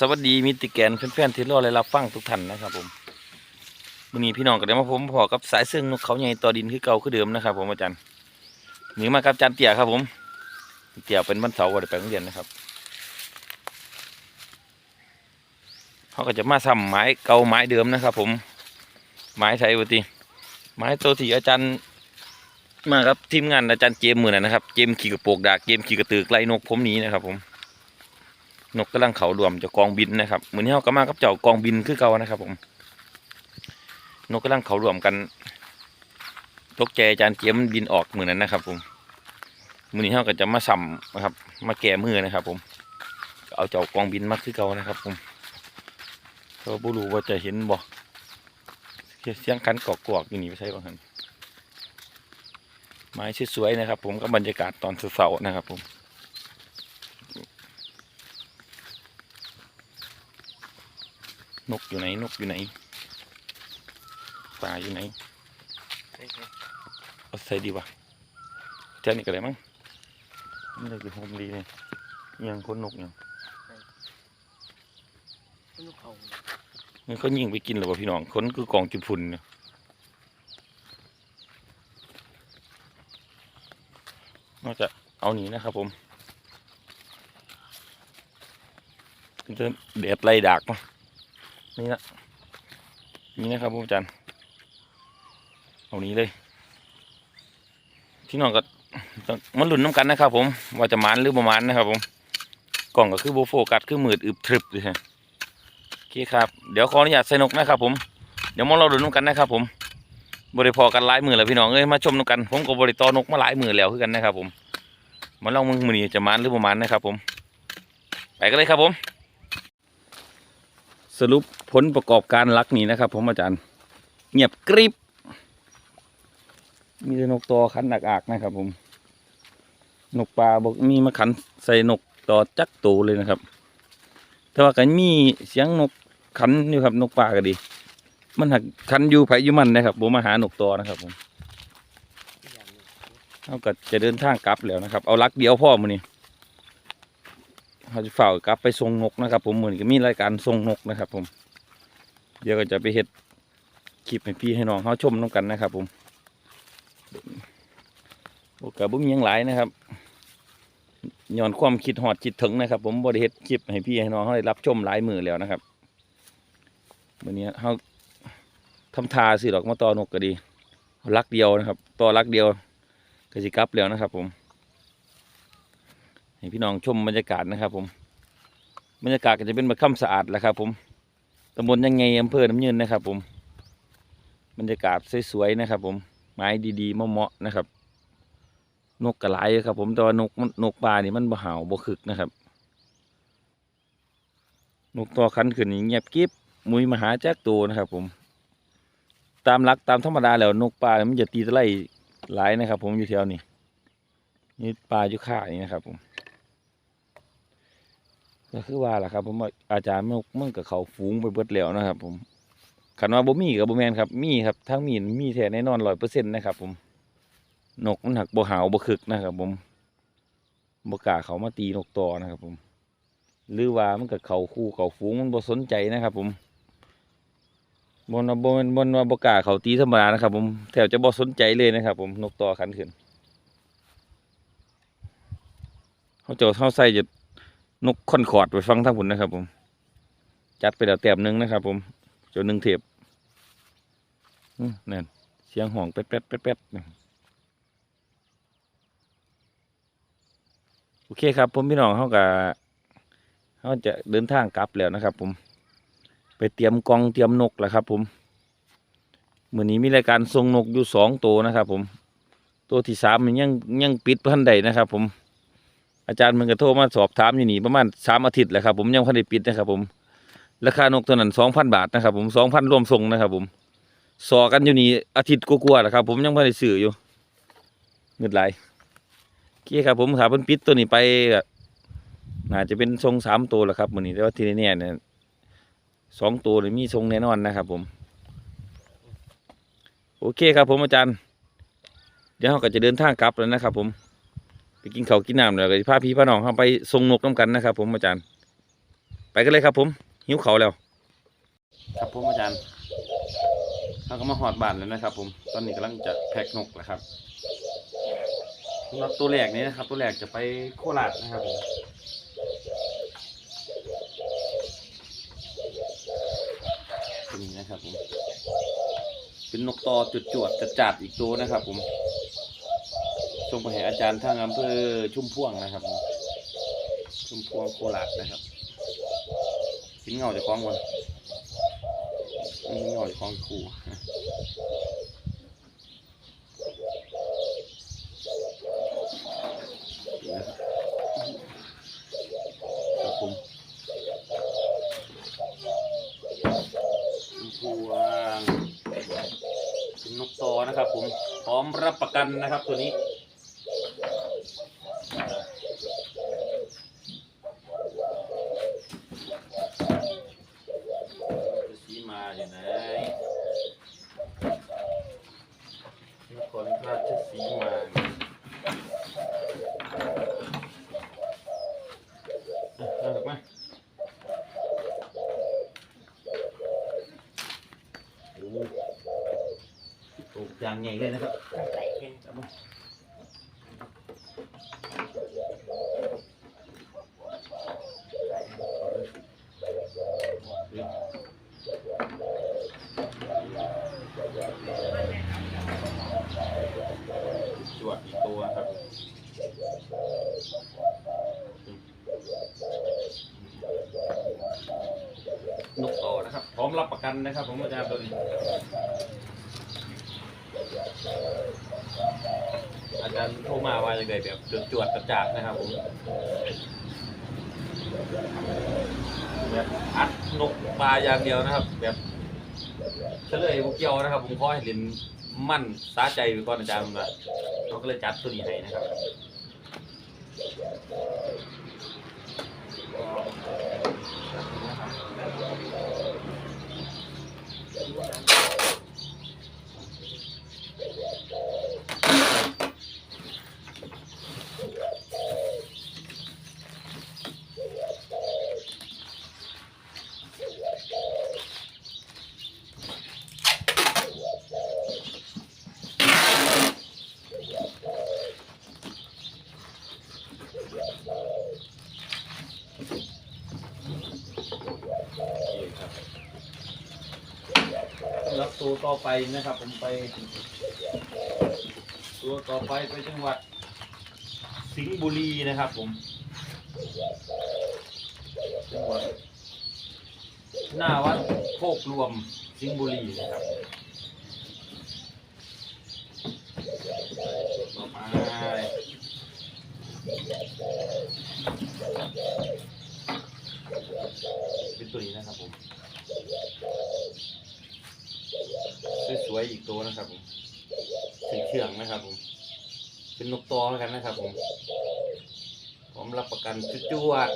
สวัสดีมิตรแกนเพื่นๆที่รอและรับฟังทุกท่านนะครับ ผมวันนี้พี่น้องก็ได้มาผมพอกับสายเสื่งนกเขาใหญ่ต่อดินคือเก่าคือเดิมนะครับ ผมอาจารย์หนีมากับอาจารย์เตี่ยครับผมเตี่ยเป็นวันเสาร์วันไปโรงเรียนนะครับเขาก็จะมาซ้ำไม้เก่าไม้เดิมนะครับ ผม ไม้ไทยวตีไม้ตัวที่อาจารย์มาครับทีมงานอาจารย์เจมมือนะครับ เจมขี่กระโปรงดากเจมขี่กระตือกไล่นกผมนี้นะครับ ผม นกกำลังเขารวมจ้ากองบินนะครับเหมือนที่เขาก็มากับเจ้ากองบินคือเก่านะครับ ผม นกกำลังเขารวมกันตกใจอาจารย์เจียมันบินออกเหมือนนั้นนะครับ ผมมือนี้เขาก็จะมาสัมนะครับ มาแก้มือนะครับ ผม เอาเจ้ากองบินมาคือเก่านะครับ ผมก็บ่รู้ว่าจะเห็นบ่เสียงคันกอกๆอยู่นี่ไม่ใช่บ้างครับไม้สวยๆนะครับ ผมก็บรรยากาศตอนเสาร์นะครับ ผม นกอยู่ไหน นกอยู่ไหนปลาอยู่ไหนเอาใส่ดีวะแค่นี้ก็ได้มั้งไม่ได้คือโฮมดีเลยยังคนนกยังลูกเขามันเขายิงไปกินหรือเปล่าพี่น้องคนคือกองจุดฝุ่นเนี่ยนอกจากเอาหนีนะครับผมจะเด็ดไล่ดากมา นี่นะนี่นะครับผมอาจารย์เอานี้เลยพี่น้องก็ต้องมันหลุนน้ำกันนะครับ ผม ว่าจะมันหรือประมาณนะครับ ผมกล่องก็คือโบโฟกัสคือมืดอึบทรึบเลยฮะโอเคครับ เดี๋ยวขออนุญาตใส่นกนะครับ ผมเดี๋ยวมองเราหลุนน้ำกันนะครับ ผมบริพอกันหลายมือแล้วพี่น้องเอ้ยมาชมน้ำกัน ผมก็บริตอนกมาหลายมือแล้วคือกันนะครับ ผมมาลองมึงมือนี้จะมันหรือประมาณนะครับ ผม ไปกันเลยครับผม สรุปผลประกอบการลักนี้นะครับ ผมอาจารย์ เงียบกริบ มีนกตอขันหนักอากนะครับ ผม นกปลาบอกมีมาขันใส่นกตอจักตูเลยนะครับ แต่ว่ากันมีเสียงนกขันอยู่ครับ นกปลาก็ดี มันหักขันอยู่ไผอยู่มันนะครับผมมาหานกตอนะครับ ผมเขาก็จะเดินทางกลับแล้วนะครับ เอาลักเดียวพ่อมือนี่ เขาจะฝ่ากลับไปส่งนกนะครับ ผมเหมือนี้ก็มีรายการส่งนกนะครับ ผม เดี๋ยวก็จะไปเฮ็ดคลิปให้พี่ให้น้องเขาชมน้องกันนะครับ ผมโอกาสบุ้มยังหลายนะครับย้อนความคิดหอดคิดถึงนะครับ ผมบริเฮ็ดคลิปให้พี่ให้น้องเขาได้รับชมหลายมือแล้วนะครับวันนี้เขาทำทาสิดอกมาต่อนกก็ดีลักเดียวนะครับต่อลักเดียวก็สิกลับแล้วนะครับ ผม ให้พี่น้องชมบรรยากาศนะครับ ผม บรรยากาศก็จะเป็นแบบค่ำสะอาดแหละครับ ผมตำบลยังไงอำเภอน้ำยืนนะครับ ผม บรรยากาศสวยๆนะครับ ผม ไม้ดีๆเหมาะๆนะครับ นกกระไรครับ ผมแต่ว่านกนกปลานี่มันบ่เห่าบ่คึกนะครับ นกตัวคันขึ้นเงียบกริบมุยมหาแจักตัวนะครับ ผม ตามลักตามธรรมดาแล้วนกปลาเนี่ยมันจะตีตะไลหลายนะครับ ผมอยู่แถวนี้นี่ปลาอยู่ข่านี่นะครับ ผม ก็คือว่าล่ะครับ ผมอาจารย์มันมันกับเขาฝูงไปเบิดแล้วนะครับ ผมขันว่าบ่มีกับบ่แมนครับ มีครับทั้งมีมีแท้แน่นอนร้อยเปอร์เซ็นต์นะครับ ผมนกมันหักบ่หาวบ่คึกนะครับ ผมบ่กล้าเขามาตีนกต่อนะครับ ผม หรือว่ามันกับเขาคู่เขาฝูงมันบ่สนใจนะครับ ผมบนว่าบนบนว่าบ่กล้าเขาตีธรรมดานะครับ ผมแถวจะบ่สนใจเลยนะครับ ผมนกต่อขันขึ้นเขาเจ้าเท่าใส่จะ นกคอนคอร์ดไปฟังทั้งผุนนะครับ ผม จัดไปแล้วแต้มหนึ่งนะครับ ผมจ้าหนึ่งเทปนั่นเสียงห่องแป๊ดแป๊ดแป๊ดแป๊ดโอเคครับ ผมพี่น้องเขากับเขาจะเดินทางกลับแล้วนะครับ ผม ไปเตรียมกองเตรียมนกแล้วครับ ผมเมื่อนี้มีรายการส่งนกอยู่สองตัวนะครับ ผม ตัวที่สามมันยังยังปิดพันใดนะครับ ผม อาจารย์มันก็โทรมาสอบถามอยู่นี่ประมาณสามอาทิตย์แหละครับผมยังพันได้ปิดนะครับ ผมราคานกตัวนั้นสองพันบาทนะครับ ผมสองพันรวมส่งนะครับ ผมสอกันอยู่นี่อาทิตย์กลัวๆแหละครับ ผมยังพันได้ซื้ออยู่เงินไหลายโอเคครับผมถามเพิ่นปิดตัวนี้ไปน่าจะเป็นทรงสามตัวแหละครับมือนี้แต่ว่าทีนี้เนี่ยสองตัวนี่มีทรงแน่นอนนะครับผมโอเคครับผมอาจารย์ เดี๋ยวเราก็จะเดินทางกลับแล้วนะครับผม กินเขากินน้ำแล้วก็สิพาพี่พาน้องเราไปทรงนกน้ำกันนะครับ ผมอาจารย์ ไปกันเลยครับ ผมหิวเขาแล้ว ครับผมอาจารย์เราก็มาหอดบ้านแล้วนะครับ ผมตอนนี้กำลังจะแพ็กนกแล้วครับสำหรับตัวแรกนี้นะครับ ตัวแรกจะไปโคราชนะครับผมนี้นะครับผมเป็นนกตอจุดจวดจัดจัดอีกตัวนะครับ ผม ส่งไปให้อาจารย์ทางอำเภอชุมพวงนะครับ ชุมพวงโคราชนะครับกินเงาจะคล้องวันกินเงาจะคล้องคู่ครับผมชุมพวงเป็นนกตอนะครับผมพร้อมรับประกันนะครับตัวนี้ สีมาอยู่ไหนนครราชสีมาเอาถูกไหมโอ้โห ปลูกอย่างใหญ่เลยนะครับจับมาจวดอีกตัวครับ นกต่อนะครับ พร้อมรับประกันนะครับ ผมอาจารย์ตัวนี้ อาจารย์โทรมาว่าอย่างไรแบบจวดจวดๆกระจาดนะครับผม แบบอัดนกปลาอย่างเดียวนะครับ แบบเฉลยบุกเกี่ยวนะครับ ผมขอให้เรียนมั่นสาใจไปก่อนอาจารย์ผมนะเขาก็เลยจัดตัวนี้ให้นะครับ รับ ต่อไปนะครับ ผมไป ตัวต่อไปไปจังหวัด สิงห์บุรีนะครับ ผมจังหวัดหน้าวัดโคกรวมสิงห์บุรีนะครับต่อไปเป็นตัวนี้นะครับผม สวยๆอีกตัวนะครับผมสีเชื่องนะครับผม เป็นนกตอแล้วกันนะครับผมผมรับประกันจุดจวด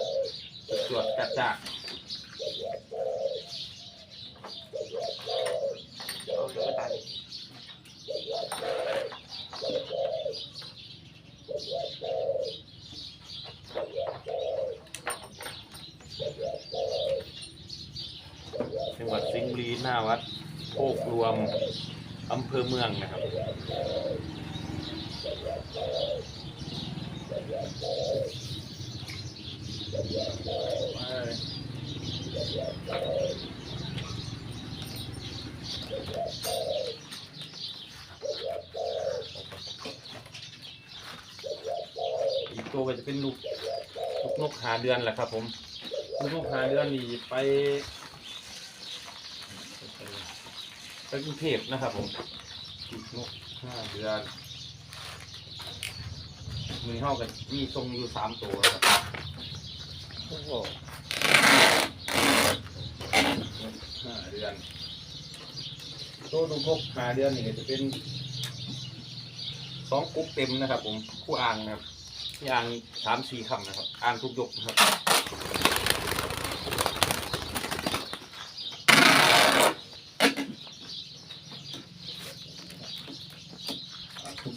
จุดจวดจัดจ้าเอาเดี๋ยวไปตัดจังหวัดสิงห์บุรีหน้าวัด โคกรวมอำเภอเมืองนะครับอีกตัวก็จะเป็นลูกลูกนกหาเดือนแหละครับผมลูกนกหาเดือนนี่ไป ไปกรุงเทพนะครับผมจุดนกห้าเดือนมือห้ากันมีทรงอยู่สามตัวนะครับโอ้โหห้าเดือนตัวดูกบห้าเดือนนี่ก็จะเป็นสองกุ๊กเต็มนะครับ ผมคู่อ่างนะครับที่อ่างสามสี่คำนะครับ อ่างทุกยกนะครับ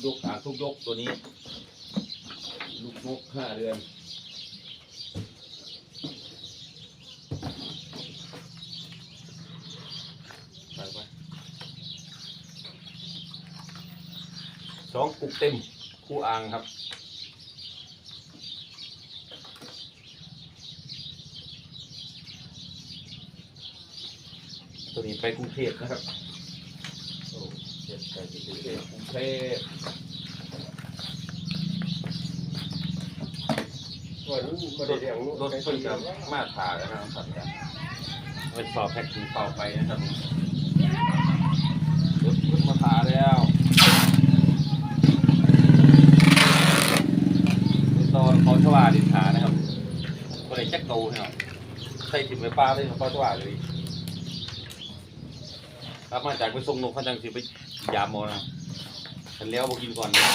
ยกหางทุกยกตัวนี้ ลูกนกห้าเดือนสองกุกเต็มคู่อ่างครับตัวนี้ไปกรุงเทพนะครับ เจ็ดไปกรุงเทพกรุงเทพวันนี้มาได้เรียงรถเพิ่นจะมาถ่ายนะครับสัตว์กันเป็นสอบแพ็กถึงเป่าไปนะครับรถเพิ่นมาถ่ายแล้วในตอนเขาชวาดินทานะครับก็เลยแจ็คโตนะครับใส่ถิ่มไปปลาเลยเขาชวาเลยครับมาจากไปส่งนกเขาจังสิไป ยามโมนะฉันแล้วบอกกินก่อนนะ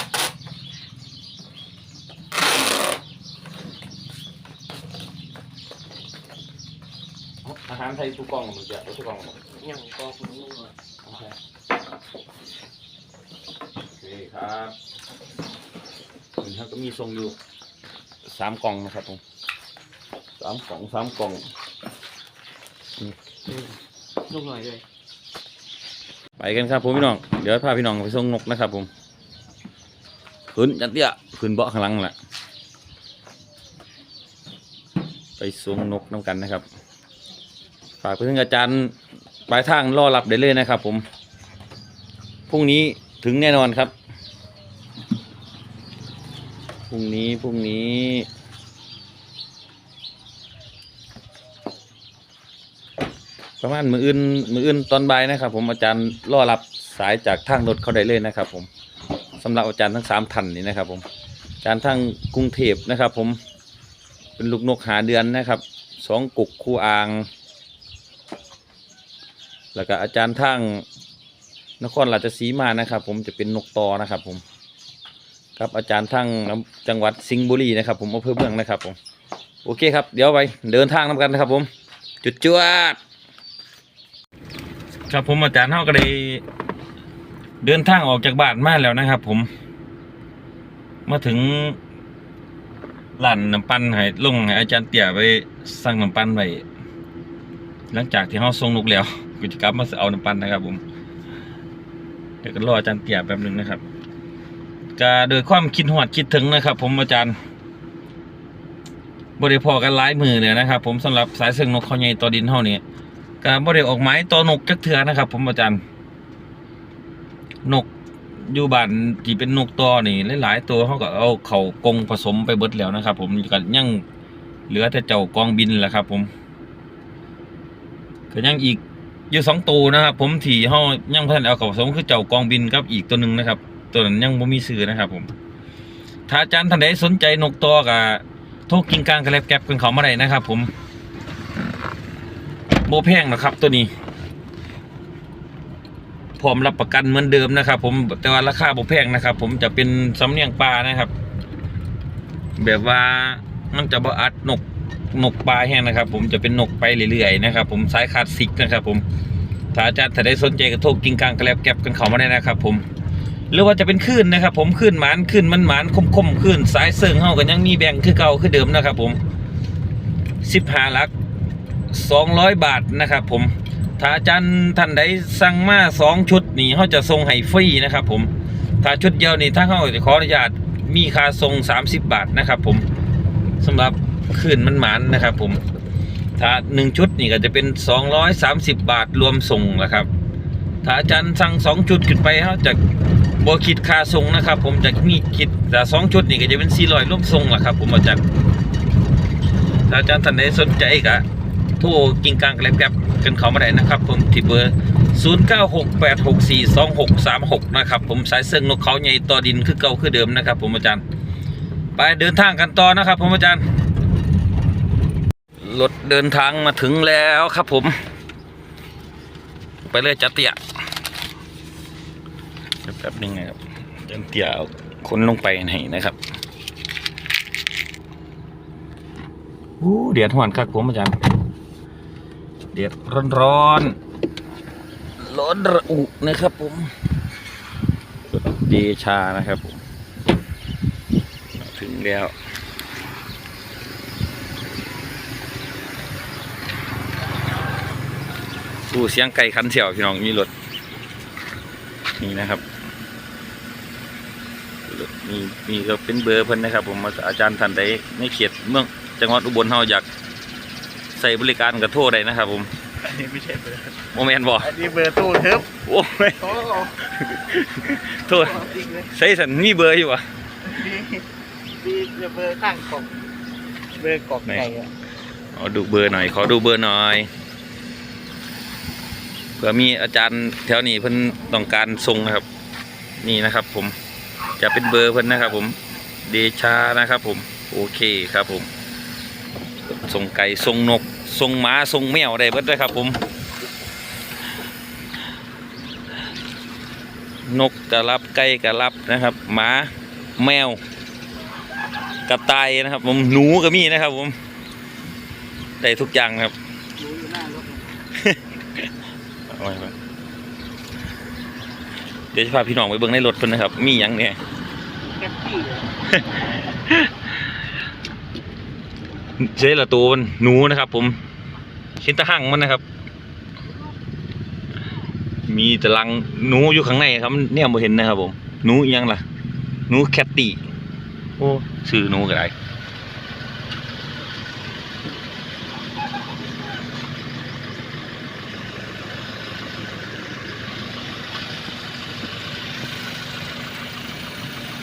อาหารไทยทุกกล่องมันจะทุกกล่องมันยังก็คุณลุงอะโอเคโอเคครับเห็นครับก็มีทรงอยู่สามกล่องนะครับผมสามกล่องสามกล่องลุงหน่อยเลย ไปกันครับผมพี่น้อง เดี๋ยวพาพี่น้องไปส่งนกนะครับผมขึ้นจัดเตี้ยขึ้นเบาะข้างหลังแหละไปส่งนกน้ำกันนะครับ ฝากไปถึงอาจารย์ปลายทางรอรับได้เลยนะครับ ผม พรุ่งนี้ถึงแน่นอนครับ พรุ่งนี้ พรุ่งนี้ ประมาณมืออื่นมืออื่นตอนบ่ายนะครับ ผมอาจารย์รอรับสายจากทางรถเขาได้เลยนะครับ ผมสำหรับอาจารย์ทั้งสามท่านนี้นะครับ ผมอาจารย์ทั้งกรุงเทพนะครับ ผมเป็นลูกนกหาเดือนนะครับสองกุกคู่อ่าง แล้วก็อาจารย์ทั้งนครราชสีมานะครับ ผมจะเป็นนกตอนะครับ ผมครับอาจารย์ทั้งจังหวัดสิงห์บุรีนะครับ ผมอำเภอเมืองนะครับ ผม โอเคครับ เดี๋ยวไปเดินทางนำกันนะครับ ผม จุดจวด ครับผมอาจารย์เฮาก็ได้เดินทางออกจากบ้านมาแล้วนะครับ ผม มาถึงร้านน้ำปั้นให้ลงให้อาจารย์เตี่ยไปสั่งน้ำปั้นไว้หลังจากที่เฮาส่งลูกแล้วกูจะกลับมาเอาน้ำปั้นนะครับ ผมเดี๋ยวก็รออาจารย์เตี่ยแป๊บหนึงนะครับก็โดยความคิดหอดคิดถึงนะครับ ผมอาจารย์ บริพอกันหลายมือเลยนะครับ ผมสำหรับสายเสืองนกเขาใหญ่ตัวดินเฮานี่ ก็บ่ได้ออกหมายตัวนกจักเถือนะครับ ผมอาจารย์ นกอยู่บ้านที่เป็นนกตัวนี่หลายๆตัวเขาก็เอาเขากงผสมไปเบิดแล้วนะครับ ผมก็ยังเหลือแต่เจ้ากองบินแหละครับ ผมก็ยังอีกอยู่สองตัวนะครับ ผมที่เขายังพันเอาเขาผสมคือเจ้ากองบินกับอีกตัวหนึ่งนะครับ ตัวนั้นยังบ่มีซื้อนะครับ ผม ถ้าอาจารย์ท่านใดสนใจนกตัวก็โทรกิงกลางกระแลบแก็บกันเขามาได้นะครับ ผม โบแพงนะครับ ตัวนี้ผมรับประกันเหมือนเดิมนะครับ ผมแต่ว่าราคาโบแพงนะครับ ผมจะเป็นสำเนียงปลานะครับ แบบว่ามันจะบอัดนกนกปลาแห้งนะครับ ผมจะเป็นนกไปเรื่อยๆนะครับ ผมสายคาสสิกนะครับ ผมถ้าอาจารย์ถ้าได้สนใจก็โทรกิงกลางกระแลบแก็บกันเขามาได้นะครับ ผมหรือว่าจะเป็นคลื่นนะครับ ผมคลื่นหมานคลื่นมันหมานคมๆคลื่นสายเสิงเฮากันยังมีแบ่งคือเก่าคือเดิมนะครับ ผมสิบห้าลัก สองร้อยบาทนะครับผมถ้าจารย์ท่านใดสั่งมาสองชุดนี่เขาจะส่งให้ฟรีนะครับผมถ้าชุดเดียวนี่ถ้าเขาจะขออนุญาตมีค่าส่ง 30 บาทนะครับผมสำหรับคืนมันหมานนะครับผมถ้าหนึ่งชุดนี่ก็จะเป็น 230 บาทรวมส่งนะครับถ้าจารย์สั่งสองชุดขึ้นไปเขาจะบวคิดค่าส่งนะครับ ผมจะมีคิดแต่สองชุดนี่ก็จะเป็น400รวมส่งแหละครับ ผมอาจารย์ถ้าอาจารย์ท่านใดสนใจก็ โทรกิงกลางกันเลยครับกันเขามาได้นะครับผมที่เบอร์ 0968642636 นะครับผมสายเสื่องนกเขาใหญ่ต่อดินคือเก่าคือเดิมนะครับ ผมอาจารย์ ไปเดินทางกันต่อนะครับ ผมอาจารย์รถเดินทางมาถึงแล้วครับผม ไปเลยจัดเตียแป๊บนึงนะครับจัดเตียคนลงไปให้นะครับอู้เดือดหวนครับผมอาจารย์ ดือดร้อนร้อนๆร้อนระอุนะครับผมเดชานะครับผมถึงแล้วสู้เสียงไก่คันเสี่ยวพี่น้องมีรถนี่นะครับมีมีก็เป็นเบอร์เพิ่นนะครับ ผมอาจารย์ท่านใดในเขตเมืองจังหวัดอุบลเฮาอยาก ใส่บริการกับโทรได้นะครับผมอันนี้ไม่ใช่เบอร์โมเมนบ่อันนี้เบอร์ตู้เทิบโอ้ยโอ้โทษจริงเลยใส่สันมีเบอร์อยู่วะมีมีเบอร์ข้างกล่องเบอร์กล่องไก่อะขอดูเบอร์หน่อย ขอดูเบอร์หน่อยเผื่อมีอาจารย์แถวนี้เพิ่นต้องการส่งนะครับ นี่นะครับ ผมจะเป็นเบอร์เพิ่นนะครับ ผมเดชานะครับ ผม โอเคครับผม ส่งไก่ส่งนกส่งหมาส่งแมวได้เบิดเลยครับผม นกกระรับไก่กระรับนะครับหมาแมวกระต่ายนะครับ ผมหนูก็มีนะครับ ผมได้ทุกอย่างครับรู้อยู่หน้ารถเอาไว้ก่อนเดี๋ยวจะพาพี่น้องไปเบิ่งในรถเพิ่นนะครับ มีหยังเนี่ยแคปปี้ เลยเจ๊ละตัวมันหนูนะครับ ผม ชิ้นตะหั่งมันนะครับ มีแตะลังหนูอยู่ข้างในครับมันเนี่ยบ่เห็นนะครับ ผมหนูอิหยังล่ะหนูแคตตี้โอ้ชื่อหนูก็ได้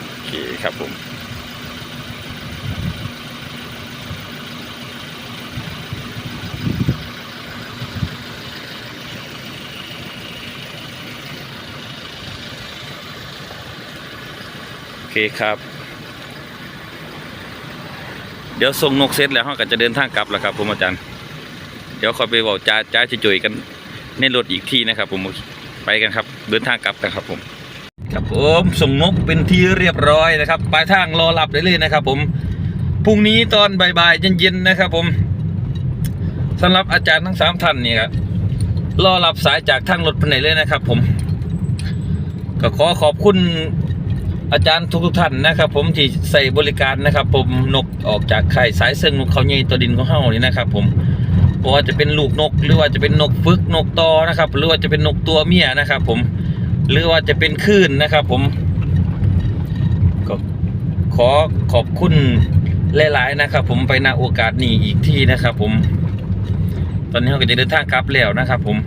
โอเคครับผม คครับ เดี๋ยวส่งนกเสร็จแล้วเราก็จะเดินทางกลับแล้วครับ ผมอาจารย์ เดี๋ยวคอไปบอกจ้าจ้าจะจุยกันในรถอีกที่นะครับ ผมไปกันครับ เดินทางกลับกันครับ ผม ครับผมส่งนกเป็นที่เรียบร้อยนะครับปลายทางรอรับได้เลยนะครับ ผมพรุ่งนี้ตอนบ่ายๆเย็นๆนะครับ ผมสำหรับอาจารย์ทั้งสามท่านเนี่ยครับรอรับสายจากทางรถไปไหนเลยนะครับ ผม ก็ขอขอบคุณ อาจารย์ทุกท่านนะครับผมที่ใส่บริการนะครับ ผมนกออกจากไข่สายเซิงนกเขาใหญ่ตัวดินของเฮานี่นะครับผมเพราะว่าจะเป็นลูกนก หรือว่าจะเป็นนกฟึกนกตอนะครับ หรือว่าจะเป็นนกตัวเมียนะครับ ผมหรือว่าจะเป็นคลื่นนะครับ ผมก็ขอขอบคุณหลายๆนะครับ ผมไปณโอกาสนี้อีกที่นะครับ ผม ตอนนี้เราก็จะเดินทางกลับแล้วนะครับ ผม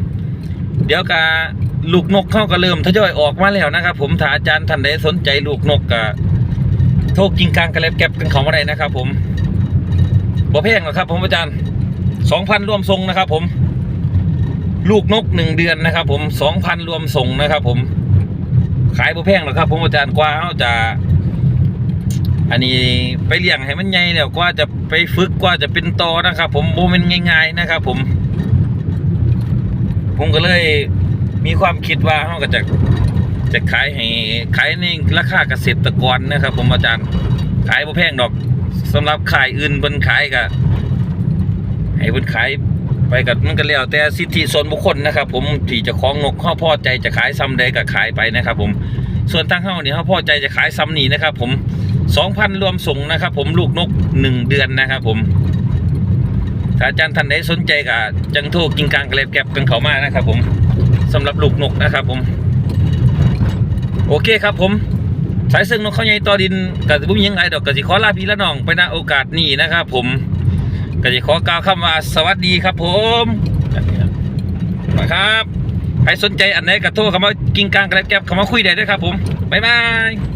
เดี๋ยวกา ลูกนกเข้าก็เริ่มทยอยออกมาแล้วนะครับ ผมถ้าอาจารย์ท่านใดสนใจลูกนกกะโทรกิงกลางกระเล็บแก็บกันเขามาได้นะครับ ผมบ่แพงหรอกครับ ผมอาจารย์สองพันรวมทรงนะครับ ผม ลูกนกหนึ่งเดือนนะครับ ผมสองพันรวมส่งนะครับ ผม ขายบ่แพงหรอกครับ ผมอาจารย์กว่าเขาจะ อันนี้ไปเลี้ยงให้มันใหญ่แล้วกว่าจะไปฝึกกว่าจะเป็นตอนะครับ ผมโบเป็นง่าย ๆ นะครับ ผม ผมก็เลย มีความคิดว่าเขาก็จะจะขายให้ขายในราคาเกษตรกรนะครับ ผมอาจารย์ขายบ่แพงดอกสำหรับขายอื่นเพิ่นขายก็ให้เพิ่นขายไปกับมันก็แล้วแต่สิทธิส่วนบุคคลนะครับ ผมที่จะคล้องนกเขาพอใจจะขายซ้ำใดก็ขายไปนะครับ ผมส่วนทางเฮาเนี่เขาพอใจจะขายซ้ำนี้นะครับ ผม2,000รวมส่งนะครับ ผมลูกนกหนึ่งเดือนนะครับผมถ้าอาจารย์ท่านใดสนใจก็จังโทรกินกลางกระเล็บแก็บกันเขามานะครับ ผม สำหรับลูกนกนะครับผม โอเคครับผม สายซึ่งนกเขาใหญ่ต่อดินกับบุ้มยังไงดอกกสิขอลาพี่ละน้องไปนะโอกาสนี้นะครับผมกสิขอกล่าวคำว่าสวัสดีครับผมนะครับใครสนใจอันไหนกะโทรเข้ามากิงกลางกระเล็บแก็บเข้ามาคุยได้ด้วยครับผมบ๊ายบาย